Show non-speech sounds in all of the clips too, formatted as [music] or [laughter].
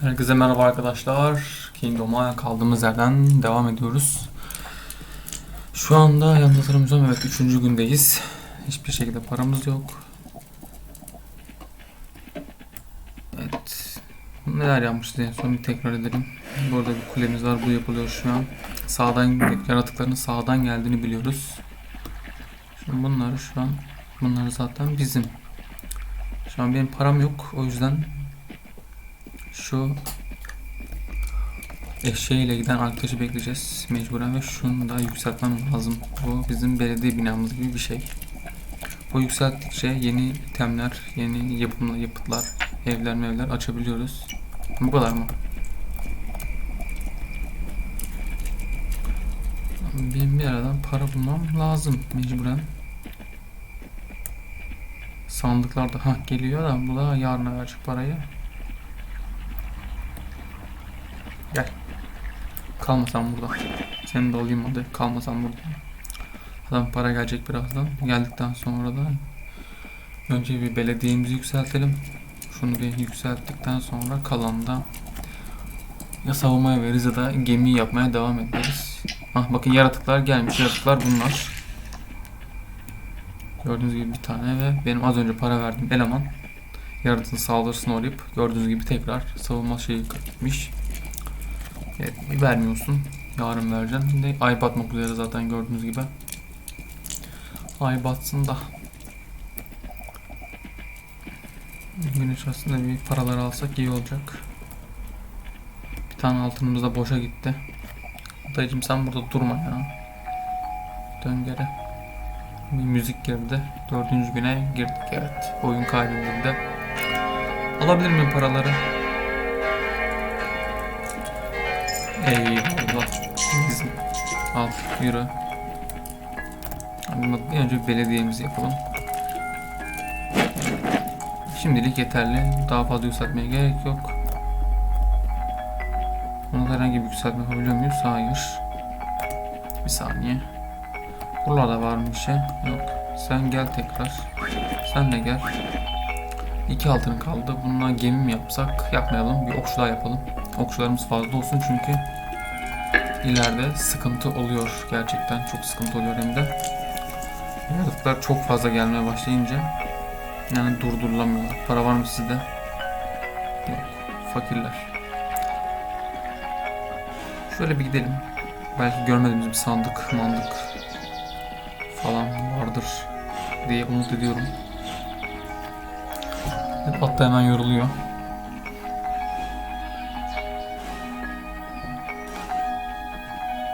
Herkese merhaba arkadaşlar. Kingdom'a kaldığımız yerden devam ediyoruz. Şu anda yanında hatırlamıyorsam evet 3. gündeyiz. Hiçbir şekilde paramız yok. Evet. Neler yapmışız en son bir tekrar edelim. Burada bir kulemiz var. Bu yapılıyor şu an. Sağdan yaratıkların sağdan geldiğini biliyoruz. Şimdi bunlar şu an bunlar zaten bizim. Şu an benim param yok. O yüzden şu eşeğiyle giden arkadaşı bekleyeceğiz mecburen ve şunu da yükseltmem lazım. Bu bizim belediye binamız gibi bir şey. Bu yükselttikçe yeni itemler, yeni yapımlar, yapıtlar, evler mevler açabiliyoruz. Bu kadar mı? Benim bir aradan para bulmam lazım mecburen. Sandıklarda ha geliyor da bu da yarına verecek parayı. Gel. Kalmasan burada. Seni de alayım hadi. Kalmasan burada. Adam para gelecek birazdan. Geldikten sonra da önce bir belediyemizi yükseltelim. Şunu bir yükselttikten sonra kalan da ya savunmaya veririz ya da gemi yapmaya devam ederiz. Ah bakın yaratıklar gelmiş. Yaratıklar bunlar. Gördüğünüz gibi bir tane ve benim az önce para verdiğim eleman yaratığın saldırısına uğrayıp gördüğünüz gibi tekrar savunma şeyi gitmiş. Evet, vermiyorsun. Yarın vereceksin. Şimdi ay batmak üzere zaten gördüğünüz gibi. Ay batsın da. Gün içerisinde bir paralar alsak iyi olacak. Bir tane altınımız da boşa gitti. Dayıcım sen burada durma ya. Dön geri. Bir müzik girdi. Dördüncü güne girdik evet. Oyun kaydedildi. Alabilir miyim paraları? Eyvallah. Al yürü. Bir önce belediyemizi yapalım. Şimdilik yeterli. Daha fazla yükseltmeye gerek yok. Ona da herhangi bir yükseltme yapabiliyor muyuz? Hayır. Bir saniye. Buralarda var mı bir şey? Yok. Sen gel tekrar. Sen de gel. İki altın kaldı. Bundan gemi mi yapsak? Yapmayalım. Bir okçular yapalım. Okçularımız fazla olsun çünkü ileride sıkıntı oluyor. Gerçekten çok sıkıntı oluyor hem de. Yaratıklar çok fazla gelmeye başlayınca yani durdurulamıyorlar. Para var mı sizde? Yok. Fakirler. Şöyle bir gidelim. Belki görmediğimiz bir sandık, mandık falan vardır diye umut ediyorum. Da hemen yoruluyor.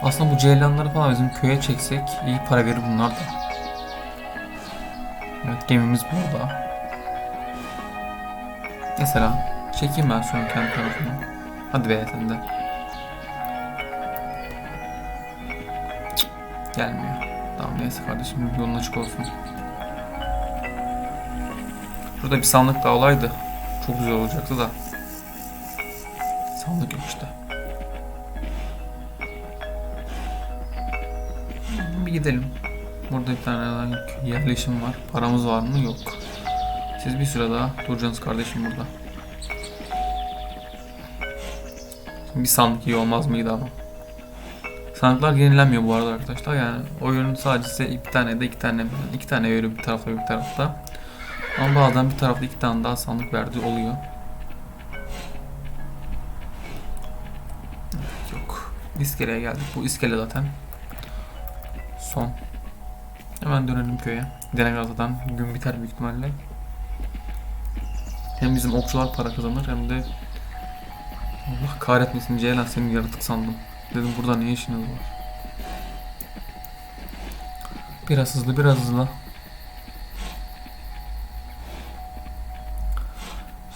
Aslında bu ceylanları falan bizim köye çeksek iyi para verir bunlar da. Evet gemimiz burada. Mesela çekeyim ben şu an kendi tarafımı. Hadi be sen Gelmiyor. Tamam neyse kardeşim yolun açık olsun. Şurada bir sandık daha olaydı. Çok güzel olacaktı da. Sandık yok işte. Bir gidelim. Burada bir tane yerleşim var. Paramız var mı? Yok. Siz bir süre daha duracaksınız kardeşim burada. Bir sandık iyi olmaz mıydı ama. Sandıklar yenilenmiyor bu arada arkadaşlar. Yani oyunun sadece bir tane de iki tane iki tane veriyor bir tarafta bir tarafta. Ama bazen bir tarafta iki tane daha sandık verdiği oluyor. Yok. İskeleye geldik. Bu iskele zaten. Son. Hemen dönelim köye. Zaten gün biter büyük ihtimalle. Hem bizim okçular para kazanır hem de Allah kahretmesin Ceylan senin yaratık sandım. Dedim burada ne işiniz var? Biraz hızlı biraz hızlı.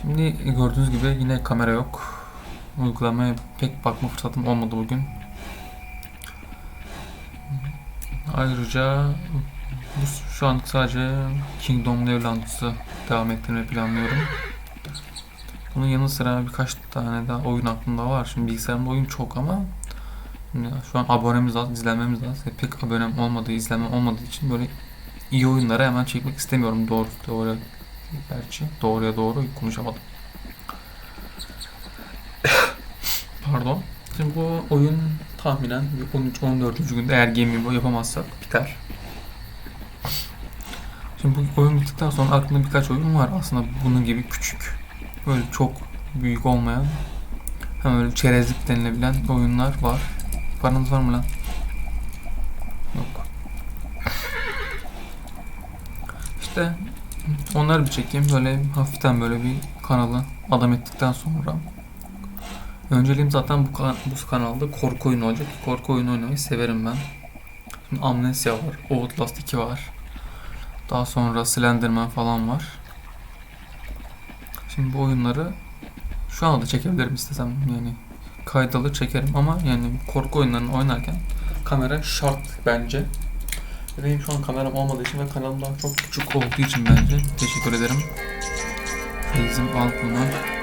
Şimdi gördüğünüz gibi yine kamera yok. Uygulamaya pek bakma fırsatım olmadı bugün. Ayrıca bu şu an sadece Kingdom Levlantısı devam ettirmeyi planlıyorum. Bunun yanı sıra birkaç tane daha oyun aklımda var. Şimdi bilgisayarımda oyun çok ama ya şu an abonemiz az, izlenmemiz az. E, Pek abonem olmadığı, izlenmem olmadığı için böyle iyi oyunları hemen çekmek istemiyorum doğru doğru gerçi doğruya doğru konuşamadım. [coughs] Pardon. Şimdi bu oyun tahminen 13-14. günde eğer Boy yapamazsak biter. Şimdi bu oyun bittikten sonra aklımda birkaç oyun var aslında bunun gibi küçük. Böyle çok büyük olmayan hem öyle çerezlik denilebilen oyunlar var. Paranız var mı lan? Yok. İşte onları bir çekeyim. Böyle hafiften böyle bir kanalı adam ettikten sonra Önceliğim zaten bu, kan- bu kanalda korku oyunu olacak. Korku oyunu oynamayı severim ben. Şimdi Amnesia var. Outlast 2 var. Daha sonra Slenderman falan var. Şimdi bu oyunları şu anda çekebilirim istesem yani kaydalı çekerim ama yani korku oyunlarını oynarken kamera şart bence. Benim şu an kameram olmadığı için ve kanalım daha çok küçük olduğu için bence teşekkür ederim. Feyzim al bunu.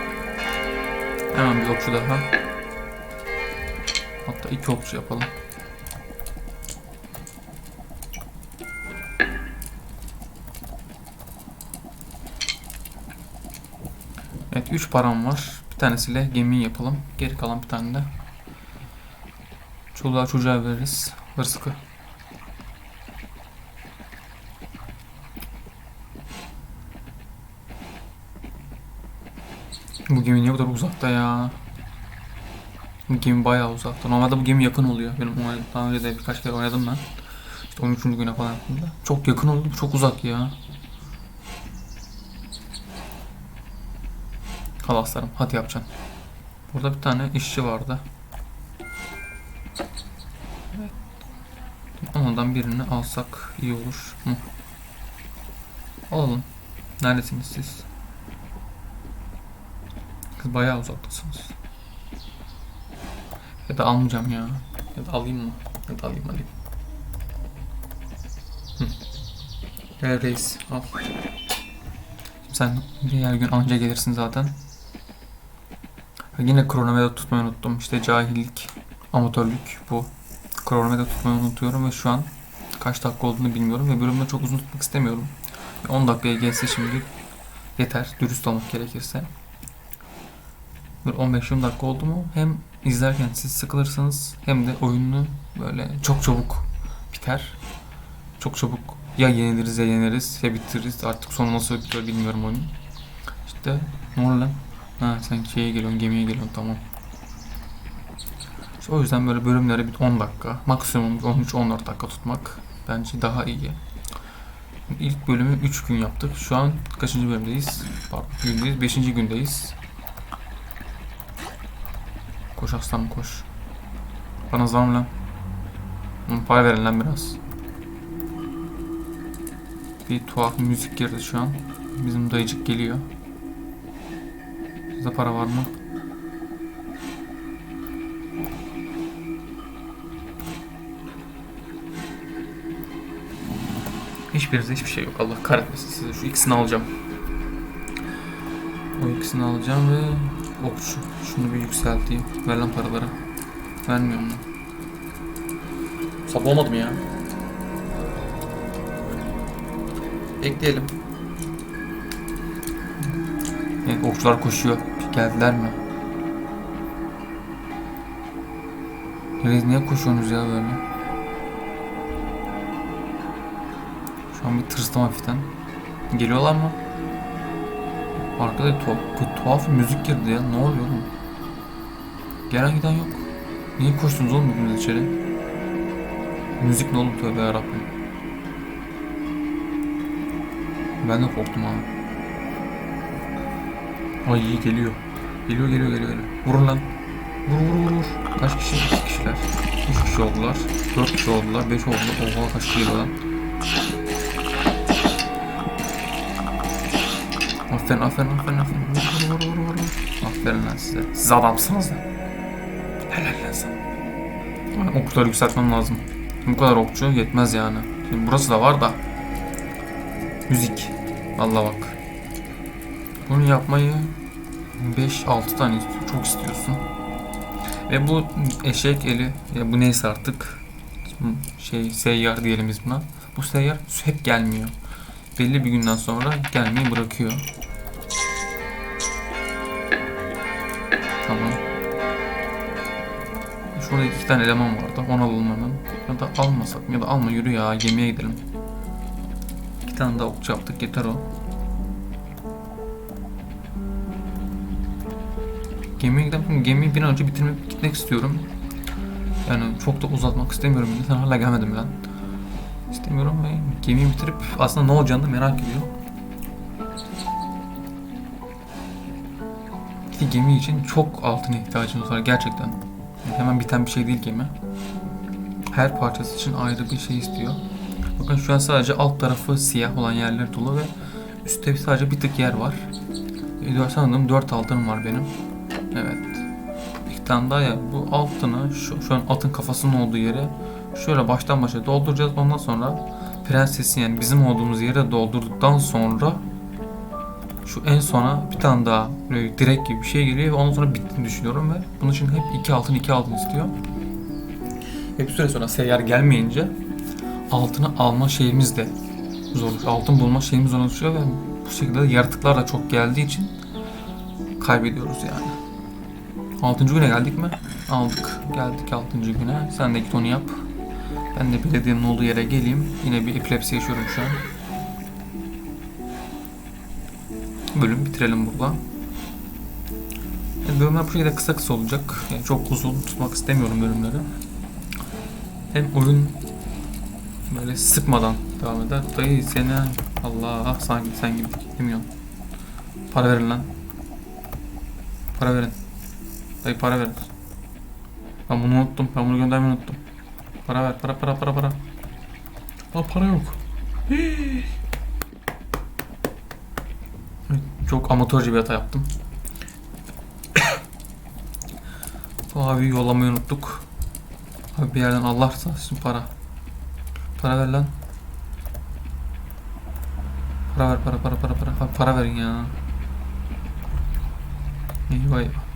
Hemen bir okçu daha. Hatta iki okçu yapalım. Evet 3 param var. Bir tanesiyle gemi yapalım. Geri kalan bir tane de çoluğa çocuğa veririz. Hırsıkı. Bu gemi niye bu kadar uzakta ya? Bu gemi bayağı uzakta. Normalde bu gemi yakın oluyor. Benim daha önce de birkaç kere oynadım ben. İşte 13. güne falan yaptığımda. Çok yakın oldu. Çok uzak ya. Kalaslarım. Hadi yapacaksın. Burada bir tane işçi vardı. Evet. Ondan birini alsak iyi olur. Hı. Alalım. Neredesiniz siz? Kız bayağı uzaktasınız. Ya da almayacağım ya. Ya da alayım mı? Ya da alayım alayım. Hı. Gel reis al. Sen diğer gün anca gelirsin zaten. Ha, Yine kronometre tutmayı unuttum. İşte cahillik, amatörlük bu. Kronometre tutmayı unutuyorum ve şu an kaç dakika olduğunu bilmiyorum ve bölümde çok uzun tutmak istemiyorum. 10 dakikaya gelse şimdi yeter. Dürüst olmak gerekirse. Böyle 15-20 dakika oldu mu hem izlerken siz sıkılırsınız hem de oyunu böyle çok çabuk biter. Çok çabuk ya yeniliriz ya yeneriz ya bitiririz. Artık sonu nasıl bitiyor bilmiyorum oyunu. İşte ne oluyor lan? Ha sen şeye geliyorsun gemiye geliyorsun tamam. İşte o yüzden böyle bölümleri bir 10 dakika maksimum 13-14 dakika tutmak bence daha iyi. İlk bölümü 3 gün yaptık. Şu an kaçıncı bölümdeyiz? Pardon, gündeyiz. 5. gündeyiz. Koş aslanım koş. Bana zam lan. Hı, Para verin lan biraz. Bir tuhaf müzik girdi şu an. Bizim dayıcık geliyor. Sizde para var mı? Hiçbirinizde hiçbir şey yok. Allah kahretmesin size. Şu ikisini alacağım. O ikisini alacağım ve okçu. Şunu bir yükselteyim. Ver lan paraları. Vermiyorum lan. Sap olmadı mı ya? Ekleyelim. Evet okçular koşuyor. Geldiler mi? Reis niye koşuyorsunuz ya böyle? Şu an bir tırstım hafiften. Geliyorlar mı? Arkada tuhaf, tuhaf bir müzik girdi ya. Ne oluyor oğlum? Gelen giden yok. Niye koştunuz oğlum hepiniz içeri? Müzik ne oğlum tövbe yarabbim. Ben de korktum abi. Ay iyi geliyor. Geliyor geliyor geliyor geliyor. Vurun lan. Vur vur vur. Kaç kişi? İki kişiler. Üç kişi oldular. Dört kişi oldular. Beş oldu. Oha kaç kişi lan. Aferin aferin aferin aferin. Vur vur vur vur. Aferin lan size. Siz adamsınız lan. Helal lan sana. Ama Okçuları yükseltmem lazım. Bu kadar okçu yetmez yani. Şimdi burası da var da. Müzik. Vallahi bak. Bunu yapmayı 5-6 tane istiyor. Çok istiyorsun. Ve bu eşek eli ya bu neyse artık şey seyyar diyelim biz buna. Bu seyyar hep gelmiyor. Belli bir günden sonra gelmeyi bırakıyor. Şurada iki tane eleman vardı. Onu alalım hemen. Ya da almasak ya da alma yürü ya gemiye gidelim. İki tane daha okçu yaptık yeter o. Gemiye gidelim. Gemiyi bir an önce bitirmek gitmek istiyorum. Yani çok da uzatmak istemiyorum. Sen hala gelmedim lan. İstemiyorum ve gemiyi bitirip aslında ne olacağını da merak ediyorum. Ki gemi için çok altına ihtiyacımız var gerçekten. Hemen biten bir şey değil gemi. Her parçası için ayrı bir şey istiyor. Bakın şu an sadece alt tarafı siyah olan yerler dolu ve üstte sadece bir tık yer var. E, sanırım 4 altınım var benim. Evet. Bir tane daha ya bu altını şu, şu an atın kafasının olduğu yere şöyle baştan başa dolduracağız. Ondan sonra prensesin yani bizim olduğumuz yere doldurduktan sonra şu en sona bir tane daha böyle direk gibi bir şey geliyor ve ondan sonra bittiğini düşünüyorum ve bunun için hep iki altın iki altın istiyor. Ve bir süre sonra seyyar gelmeyince altını alma şeyimiz de zor. Altın bulma şeyimiz zorlaşıyor ve bu şekilde de yaratıklar da çok geldiği için kaybediyoruz yani. Altıncı güne geldik mi? Aldık. Geldik altıncı güne. Sen de git onu yap. Ben de belediyenin olduğu yere geleyim. Yine bir epilepsi yaşıyorum şu an. Bölüm bitirelim burada. Yani bölümler bu şekilde kısa kısa olacak. Yani çok uzun tutmak istemiyorum bölümleri. Hem oyun böyle sıkmadan devam eder. Dayı seni Allah sanki sen gibi demiyorsun. Para verin lan. Para verin. Dayı para verin. Ben bunu unuttum. Ben bunu göndermeyi unuttum. Para ver. Para para para para. Aa para yok. Hii. Çok amatörce bir hata yaptım. [coughs] Bu abi yollamayı unuttuk. Abi bir yerden Allah rızası para. Para ver lan. Para ver para para para para. Abi para verin ya. Eyvah eyvah.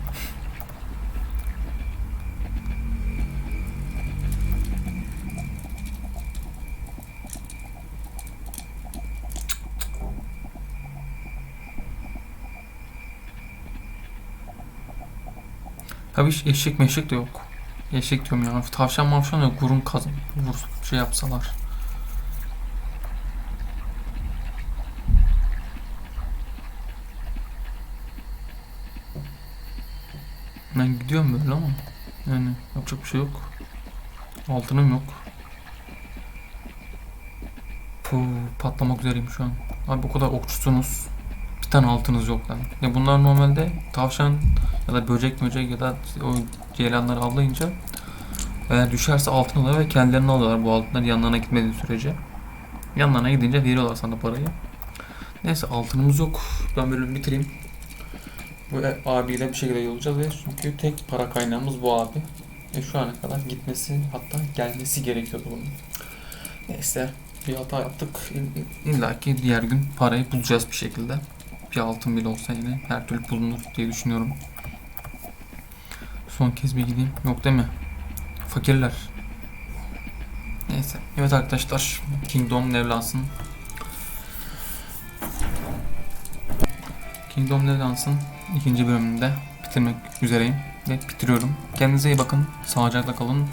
Hiç eşek meşek de yok. Eşek diyorum ya. Tavşan mavşan yok. Gurun kazın. Vur, şey yapsalar. Ben gidiyorum böyle ama yani yapacak bir şey yok. Altınım yok. Puh, patlamak üzereyim şu an. Abi bu kadar okçusunuz. Tane altınız yok lan. Ya bunlar normalde tavşan ya da böcek böcek ya da o ceylanları avlayınca eğer düşerse altın alıyor ve kendilerini alıyorlar bu altınlar yanlarına gitmediği sürece. Yanlarına gidince veriyorlar sana parayı. Neyse altınımız yok. Ben bölümü bitireyim. Bu e- abiyle bir şekilde yollayacağız ve çünkü tek para kaynağımız bu abi. E şu ana kadar gitmesi hatta gelmesi gerekiyordu bunun. Neyse bir hata yaptık. İlla ki diğer gün parayı bulacağız bir şekilde. Bir altın bile olsa yine her türlü bulunur diye düşünüyorum. Son kez bir gideyim. Yok değil mi? Fakirler. Neyse. Evet arkadaşlar. Kingdom Nevlans'ın Kingdom Nevlans'ın ikinci bölümünde bitirmek üzereyim. Ve bitiriyorum. Kendinize iyi bakın. Sağlıcakla kalın.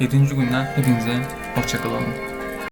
7. günden hepinize hoşçakalın.